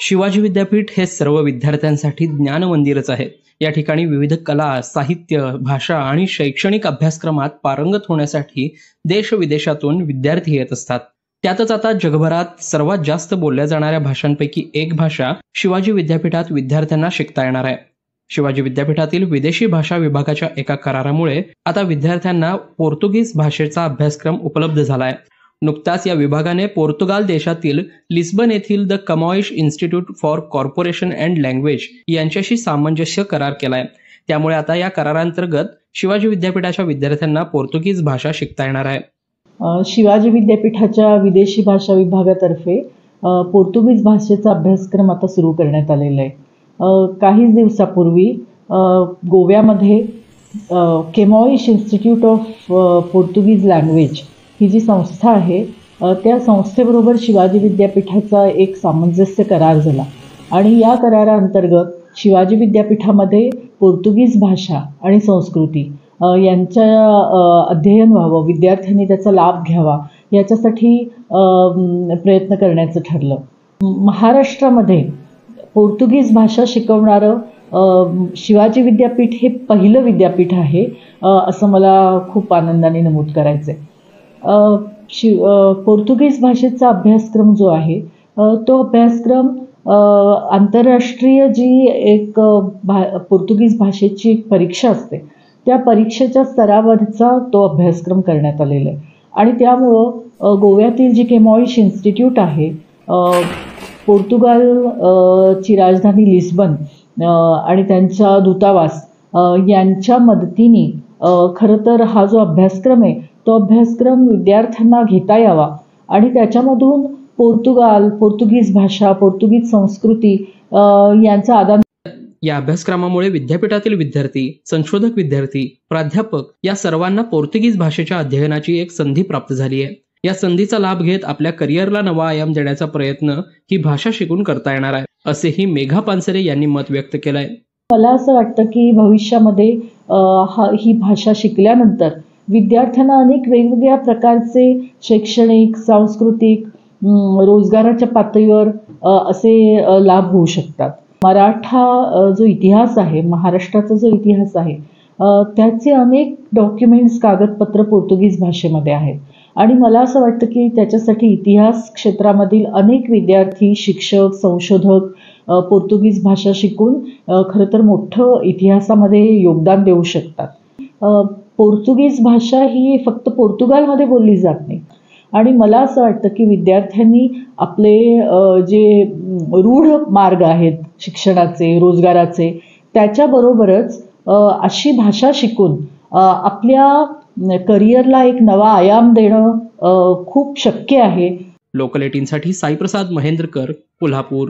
शिवाजी विद्यापीठ हे सर्व विद्यार्थ्यांसाठी ज्ञान मंदिरच आहे. या ठिकाणी विविध कला साहित्य भाषा आणि शैक्षणिक अभ्यासक्रमात पारंगत होण्यासाठी देश विदेशातून विद्यार्थी येत असतात. त्यातच आता जगभरात सर्वात जास्त बोलल्या जाणाऱ्या भाषांपैकी एक भाषा शिवाजी विद्यापीठात विद्यार्थ्यांना शिकता येणार आहे. शिवाजी विद्यापीठातील विदेशी भाषा विभागाच्या एका करारामुळे आता विद्यार्थ्यांना पोर्तुगीज भाषेचा अभ्यासक्रम उपलब्ध झालाय. नुकताच या विभागाने पोर्तुगाल देशातील लिस्बन येथील the Camoes institute for corporation and language यांच्याशी सामंजस्य करार केलाय. त्यामुळे आता या करारांतर्गत शिवाजी विद्यापीठाच्या विद्यार्थ्यांना पोर्तुगीज भाषा शिकता येणार आहे. शिवाजी विद्यापीठाच्या विदेशी भाषा विभागातर्फे पोर्तुगीज भाषेचा अभ्यासक्रम आता सुरू करण्यात आलेला आहे. काही काहीच दिवसापूर्वी गोव्यामध्ये Camoes institute of Portuguese language ही जी संस्था आहे त्या संस्थेबरोबर शिवाजी विद्यापीठाचा एक सामंजस्य करार झाला. आणि या कराराअंतर्गत शिवाजी विद्यापीठामध्ये पोर्तुगीज भाषा आणि संस्कृती यांच्या अध्ययन व्हावं विद्यार्थ्यांनी त्याचा लाभ घ्यावा याच्यासाठी प्रयत्न करण्याचं ठरलं. महाराष्ट्रामध्ये पोर्तुगीज भाषा शिकवणारं शिवाजी विद्यापीठ हे पहिलं विद्यापीठ आहे असं मला खूप आनंदाने नमूद करायचं आहे शि पोर्तुगीज भाषेचा अभ्यासक्रम जो आहे तो अभ्यासक्रम आंतरराष्ट्रीय जी एक भा पोर्तुगीज भाषेची एक परीक्षा असते त्या परीक्षेच्या स्तरावरचा तो अभ्यासक्रम करण्यात आलेला आहे. आणि त्यामुळं गोव्यातील जी केमॉइश इन्स्टिट्यूट आहे पोर्तुगाल ची राजधानी लिस्बन आणि त्यांचा दूतावास यांच्या मदतीने खरं तर हा जो अभ्यासक्रम आहे तो अभ्यासक्रम विद्यार्थ्यांना घेता यावा आणि त्याच्यामधून पोर्तुगाल पोर्तुगीज भाषा पोर्तुगीज संस्कृती यांचा आदान या अभ्यासक्रमामुळे विद्यापीठातील विद्यार्थी संशोधक विद्यार्थी प्राध्यापक या सर्वांना पोर्तुगीज भाषेच्या अध्ययनाची एक संधी प्राप्त झाली आहे. या संधीचा लाभ घेत आपल्या करिअरला नवा आयाम देण्याचा प्रयत्न ही भाषा शिकून करता येणार आहे असेही मेघा पानसरे यांनी मत व्यक्त केलंय. मला असं वाटतं की भविष्यामध्ये ही भाषा शिकल्यानंतर विद्यार्थ्यांना अनेक वेगवेगळ्या प्रकारचे शैक्षणिक सांस्कृतिक रोजगाराच्या पातळीवर असे लाभ होऊ शकतात. मराठा जो इतिहास आहे महाराष्ट्राचा जो इतिहास आहे त्याचे अनेक डॉक्युमेंट्स कागदपत्र पोर्तुगीज भाषेमध्ये आहेत. आणि मला असं वाटतं की त्याच्यासाठी इतिहास क्षेत्रामधील अनेक विद्यार्थी शिक्षक संशोधक पोर्तुगीज भाषा शिकून खरं तर मोठं इतिहासामध्ये योगदान देऊ शकतात. पोर्तुगीज भाषा ही फक्त पोर्तुगालमध्ये बोलली जात नाही. आणि मला असं वाटतं की विद्यार्थ्यांनी आपले जे रूढ मार्ग आहेत शिक्षणाचे रोजगाराचे त्याच्याबरोबरच अशी भाषा शिकून आपल्या करिअरला एक नवा आयाम देणं खूप शक्य आहे. लोकल एटीनसाठी साईप्रसाद महेंद्रकर कोल्हापूर.